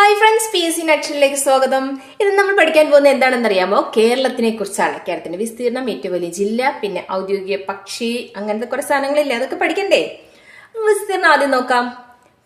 Hi friends P S C നക്ഷലിലേക്ക് സ്വാഗതം. ഇത് നമ്മൾ പഠിക്കാൻ പോകുന്നത് എന്താണെന്ന് അറിയാമോ കേരളത്തിനെ കുറിച്ചാണ് കേരളത്തിന്റെ വിസ്തീർണം ഏറ്റവും വലിയ ജില്ല പിന്നെ ഔദ്യോഗിക പക്ഷി അങ്ങനത്തെ കുറെ സാധനങ്ങളില്ലേ? അതൊക്കെ പഠിക്കണ്ടേ? വിസ്തീർണം ആദ്യം നോക്കാം.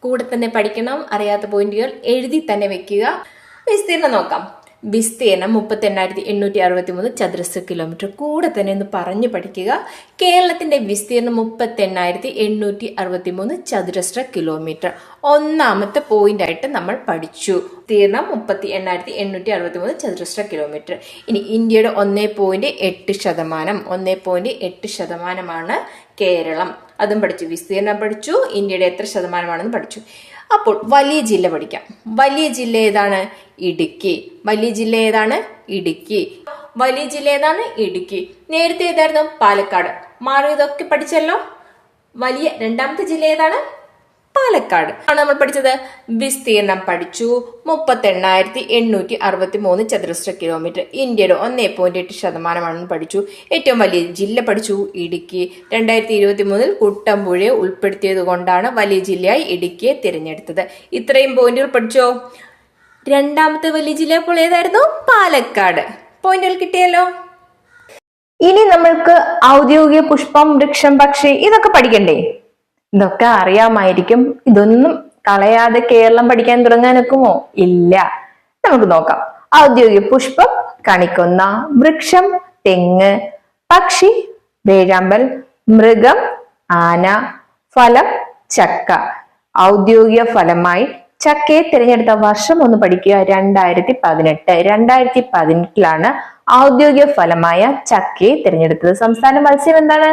കൂടെ തന്നെ പഠിക്കണം അറിയാത്ത പോയിന്റുകൾ എഴുതി തന്നെ വെക്കുക. വിസ്തീർണം നോക്കാം. വിസ്തീർണം മുപ്പത്തി എണ്ണായിരത്തി എണ്ണൂറ്റി അറുപത്തി മൂന്ന് ചതുരശ്ര കിലോമീറ്റർ കൂടെ തന്നെ ഒന്ന് പറഞ്ഞു പഠിക്കുക. കേരളത്തിന്റെ വിസ്തീർണം മുപ്പത്തി എണ്ണായിരത്തി എണ്ണൂറ്റി അറുപത്തി മൂന്ന് ചതുരശ്ര കിലോമീറ്റർ ഒന്നാമത്തെ പോയിന്റ് ആയിട്ട് നമ്മൾ പഠിച്ചു. വിസ്തീർണം മുപ്പത്തി എണ്ണായിരത്തി എണ്ണൂറ്റി അറുപത്തി മൂന്ന് ചതുരശ്ര കിലോമീറ്റർ ഇനി ഇന്ത്യയുടെ ഒന്നേ പോയിന്റ് എട്ട് ശതമാനം. ഒന്നേ പോയിന്റ് എട്ട് ശതമാനമാണ് കേരളം. അതും പഠിച്ചു. വിസ്തീർണം പഠിച്ചു. ഇന്ത്യയുടെ എത്ര ശതമാനമാണെന്ന് പഠിച്ചു. അപ്പോൾ വലിയ ജില്ല പഠിക്കാം. വലിയ ജില്ല ഏതാണ്? ഇടുക്കി. വലിയ ജില്ല ഏതാണ്? ഇടുക്കി. വലിയ ജില്ല ഏതാണ്? ഇടുക്കി. നേരത്തെ ഏതായിരുന്നു? പാലക്കാട്. മാറിയതൊക്കെ പഠിച്ചല്ലോ. വലിയ രണ്ടാമത്തെ ജില്ല ഏതാണ്? പാലക്കാട്. ആണ് നമ്മൾ പഠിച്ചത്. വിസ്തീർണം പഠിച്ചു. മുപ്പത്തി എണ്ണായിരത്തി എണ്ണൂറ്റി അറുപത്തി മൂന്ന് ചതുരശ്ര കിലോമീറ്റർ ഇന്ത്യയുടെ ഒന്നേ പോയിന്റ് എട്ട് ശതമാനമാണെന്ന് പഠിച്ചു. ഏറ്റവും വലിയ ജില്ല പഠിച്ചു. ഇടുക്കി. രണ്ടായിരത്തി ഇരുപത്തി മൂന്നിൽ കുട്ടമ്പുഴയെ ഉൾപ്പെടുത്തിയത് കൊണ്ടാണ് വലിയ ജില്ലയായി ഇടുക്കിയെ തിരഞ്ഞെടുത്തത്. ഇത്രയും പോയിന്റുകൾ പഠിച്ചോ? രണ്ടാമത്തെ വലിയ ജില്ല അപ്പോൾ ഏതായിരുന്നു? പാലക്കാട്. പോയിന്റുകൾ കിട്ടിയല്ലോ? ഇനി നമ്മൾക്ക് ഔദ്യോഗിക പുഷ്പം വൃക്ഷം പക്ഷി ഇതൊക്കെ പഠിക്കണ്ടേ? ഇതൊക്കെ അറിയാമായിരിക്കും. ഇതൊന്നും കളയാതെ കേരളം പഠിക്കാൻ തുടങ്ങാനൊക്കുമോ? ഇല്ല. നമുക്ക് നോക്കാം. ഔദ്യോഗിക പുഷ്പം കണിക്കൊന്ന വൃക്ഷം തെങ്ങ് പക്ഷി വേഴാമ്പൽ മൃഗം ആന ഫലം ചക്ക. ഔദ്യോഗിക ഫലമായി ചക്കയെ തിരഞ്ഞെടുത്ത വർഷം ഒന്ന് പഠിക്കുക. രണ്ടായിരത്തി പതിനെട്ട് രണ്ടായിരത്തി പതിനെട്ടിലാണ് ഔദ്യോഗിക ഫലമായ ചക്കയെ തിരഞ്ഞെടുത്തത്. സംസ്ഥാന മത്സ്യം എന്താണ്?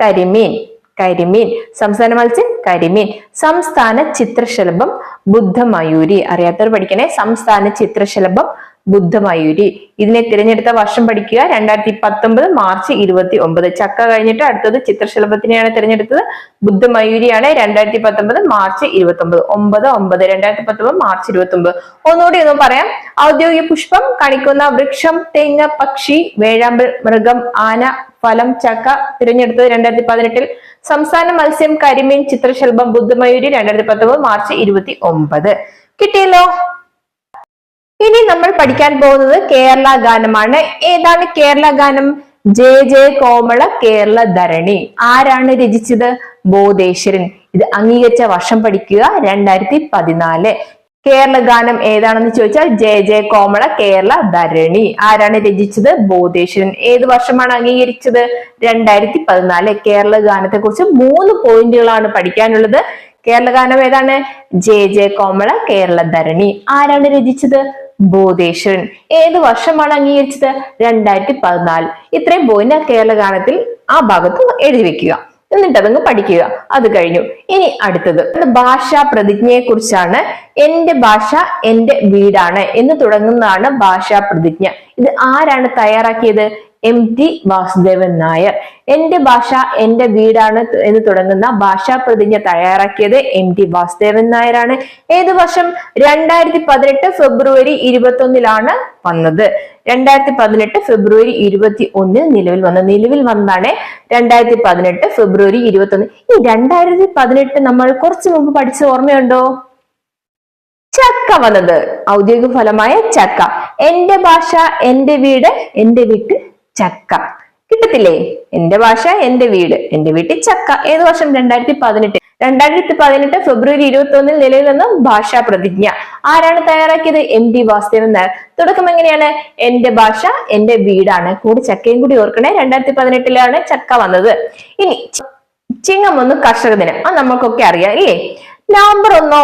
കരിമീൻ. കരിമീൻ. സംസ്ഥാന മത്സ്യം കരിമീൻ. സംസ്ഥാന ചിത്രശലഭം ബുദ്ധമയൂരി. അറിയാത്തവർ പഠിക്കണേ. സംസ്ഥാന ചിത്രശലഭം ബുദ്ധമയൂരി. ഇതിനെ തിരഞ്ഞെടുത്ത വർഷം പഠിക്കുക രണ്ടായിരത്തി പത്തൊമ്പത് മാർച്ച് ഇരുപത്തി ഒമ്പത് ചക്ക കഴിഞ്ഞിട്ട് അടുത്തത് ചിത്രശലഭത്തിനെയാണ് തിരഞ്ഞെടുത്തത്. ബുദ്ധമയൂരിയാണ് രണ്ടായിരത്തി പത്തൊമ്പത് മാർച്ച് ഇരുപത്തി ഒമ്പത് ഒമ്പത് ഒമ്പത് രണ്ടായിരത്തി പത്തൊമ്പത് മാർച്ച് ഇരുപത്തി ഒമ്പത് ഒന്നുകൂടി ഒന്ന് പറയാം. ഔദ്യോഗിക പുഷ്പം കണിക്കുന്ന വൃക്ഷം തേങ്ങ പക്ഷി വേഴാമ്പൽ മൃഗം ആന ഫലം ചക്ക തിരഞ്ഞെടുത്തത് രണ്ടായിരത്തി പതിനെട്ടിൽ സംസ്ഥാന മത്സ്യം കരിമീൻ ചിത്രശലഭം ബുദ്ധമയൂരി രണ്ടായിരത്തി പത്തൊമ്പത് മാർച്ച് ഇരുപത്തി ഒമ്പത് കിട്ടിയല്ലോ? ഇനി നമ്മൾ പഠിക്കാൻ പോകുന്നത് കേരള ഗാനമാണ്. ഏതാണ് കേരള ഗാനം? ജെ ജെ കോമള കേരള ധരണി. ആരാണ് രചിച്ചത്? ബോധേശ്വരൻ. ഇത് അംഗീകരിച്ച വർഷം പഠിക്കുക രണ്ടായിരത്തി പതിനാല്. കേരള ഗാനം ഏതാണെന്ന് ചോദിച്ചാൽ ജെ ജെ കോമള കേരള ധരണി. ആരാണ് രചിച്ചത്? ബോധേശ്വരൻ. ഏത് വർഷമാണ് അംഗീകരിച്ചത്? രണ്ടായിരത്തി പതിനാല്. കേരള ഗാനത്തെ കുറിച്ച് മൂന്ന് പോയിന്റുകളാണ് പഠിക്കാനുള്ളത്. കേരള ഗാനം ഏതാണ്? ജെ ജെ കോമള കേരള ധരണി. ആരാണ് രചിച്ചത്? ബോധേശ്വരൻ. ഏത് വർഷമാണ് അംഗീകരിച്ചത്? രണ്ടായിരത്തി പതിനാല് ഇത്രയും പോയിന്റ് കേരള ഗാനത്തിൽ ആ ഭാഗത്ത് എഴുതി വെക്കുക. എന്നിട്ട് അതങ്ങ് പഠിക്കുക. അത് കഴിഞ്ഞു. ഇനി അടുത്തത്. ഭാഷാ പ്രതിജ്ഞയെ കുറിച്ചാണ്. എന്റെ ഭാഷ എന്റെ വീടാണ് എന്ന് തുടങ്ങുന്നതാണ് ഭാഷാ പ്രതിജ്ഞ. ഇത് ആരാണ് തയ്യാറാക്കിയത്? M T Vasudevan Nair. എന്റെ ഭാഷ എന്റെ വീടാണ് എന്ന് തുടങ്ങുന്ന ഭാഷാ പ്രതിജ്ഞ തയ്യാറാക്കിയത് എം ടി വാസുദേവൻ നായരാണ്. ഏത് വർഷം? രണ്ടായിരത്തി പതിനെട്ട് ഫെബ്രുവരി ഇരുപത്തി ഒന്നിലാണ് വന്നത്. രണ്ടായിരത്തി പതിനെട്ട് ഫെബ്രുവരി ഇരുപത്തി ഒന്നിൽ നിലവിൽ വന്ന നിലവിൽ വന്നതാണ് രണ്ടായിരത്തി പതിനെട്ട് ഫെബ്രുവരി ഇരുപത്തി ഒന്ന് ഈ രണ്ടായിരത്തി പതിനെട്ട് നമ്മൾ കുറച്ചു മുമ്പ് പഠിച്ച ഓർമ്മയുണ്ടോ? ചക്ക വന്നത്. ഔദ്യോഗിക ഫലമായ ചക്ക. എന്റെ ഭാഷ എന്റെ വീട് എന്റെ വീട്ട് ചക്ക. കിട്ടത്തില്ലേ? എന്റെ ഭാഷ എന്റെ വീട്. എന്റെ വീട്ടിൽ ചക്ക. ഏത് വർഷം? രണ്ടായിരത്തി പതിനെട്ട് രണ്ടായിരത്തി പതിനെട്ട് ഫെബ്രുവരി ഇരുപത്തി ഒന്നിൽ നിലവിൽ വന്ന ഭാഷാ പ്രതിജ്ഞ. ആരാണ് തയ്യാറാക്കിയത്? M T Vasudevan Nair. തുടക്കം എങ്ങനെയാണ്? എന്റെ ഭാഷ എന്റെ വീടാണ്. കൂടി ചക്കയും കൂടി ഓർക്കണേ. രണ്ടായിരത്തി പതിനെട്ടിലാണ് ചക്ക വന്നത്. ഇനി ചിങ്ങം ഒന്ന് കർഷക ദിനം അത് നമുക്കൊക്കെ അറിയാം ഇല്ലേ നവംബർ ഒന്നോ?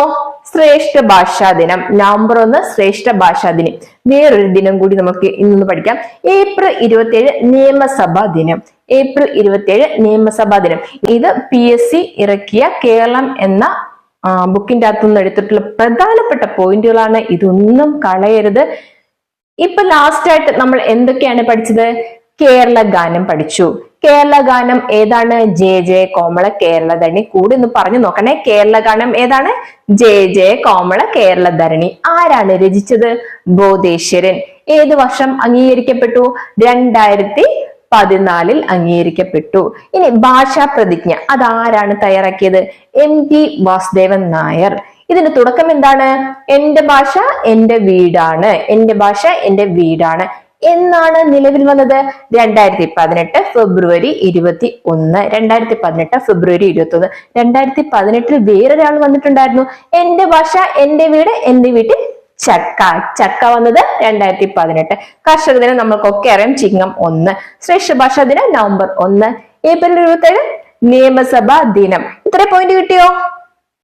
ശ്രേഷ്ഠ ഭാഷാ ദിനം. നവംബർ ഒന്ന് ശ്രേഷ്ഠ ഭാഷാ ദിനം. വേറൊരു ദിനം കൂടി നമുക്ക് ഇന്ന് പഠിക്കാം. ഏപ്രിൽ ഇരുപത്തിയേഴ് നിയമസഭാ ദിനം. ഏപ്രിൽ ഇരുപത്തിയേഴ് നിയമസഭാ ദിനം. ഇത് പി എസ് സി ഇറക്കിയ കേരളം എന്ന ബുക്കിന്റെ അകത്തുനിന്ന് എടുത്തിട്ടുള്ള പ്രധാനപ്പെട്ട പോയിന്റുകളാണ്. ഇതൊന്നും കളയരുത്. ഇപ്പൊ ലാസ്റ്റ് ആയിട്ട് നമ്മൾ എന്തൊക്കെയാണ് പഠിച്ചത്? കേരള ഗാനം പഠിച്ചു. കേരള ഗാനം ഏതാണ്? ജെ ജെ കോമള കേരള ധരണി. കൂടി ഒന്ന് പറഞ്ഞു നോക്കണേ. കേരള ഗാനം ഏതാണ്? ജെ ജെ കോമള കേരള ധരണി. ആരാണ് രചിച്ചത്? ബോധേശ്വരൻ. ഏത് വർഷം അംഗീകരിക്കപ്പെട്ടു? രണ്ടായിരത്തി പതിനാലിൽ അംഗീകരിക്കപ്പെട്ടു. ഇനി ഭാഷാ പ്രതിജ്ഞ. അതാരാണ് തയ്യാറാക്കിയത്? M T Vasudevan Nair. ഇതിന്റെ തുടക്കം എന്താണ്? എന്റെ ഭാഷ എന്റെ വീടാണ്. എന്റെ ഭാഷ എന്റെ വീടാണ്. എന്നാണ് നിലവിൽ വന്നത്? രണ്ടായിരത്തി പതിനെട്ട് ഫെബ്രുവരി ഇരുപത്തി ഒന്ന് രണ്ടായിരത്തി പതിനെട്ട് ഫെബ്രുവരി ഇരുപത്തി ഒന്ന് രണ്ടായിരത്തി പതിനെട്ടിൽ വേറൊരാൾ വന്നിട്ടുണ്ടായിരുന്നു. എന്റെ ഭാഷ എന്റെ വീട് എന്റെ വീട്ടിൽ ചക്ക. ചക്ക വന്നത് രണ്ടായിരത്തി പതിനെട്ട് കർഷക ദിനം നമ്മൾക്കൊക്കെ അറിയാം ചിങ്ങം ഒന്ന്. ശ്രേഷ്ഠ ഭാഷാ ദിനം നവംബർ ഒന്ന്. ഏപ്രിൽ ഇരുപത്തി ഏഴ് നിയമസഭാ ദിനം. ഇത്ര പോയിന്റ് കിട്ടിയോ?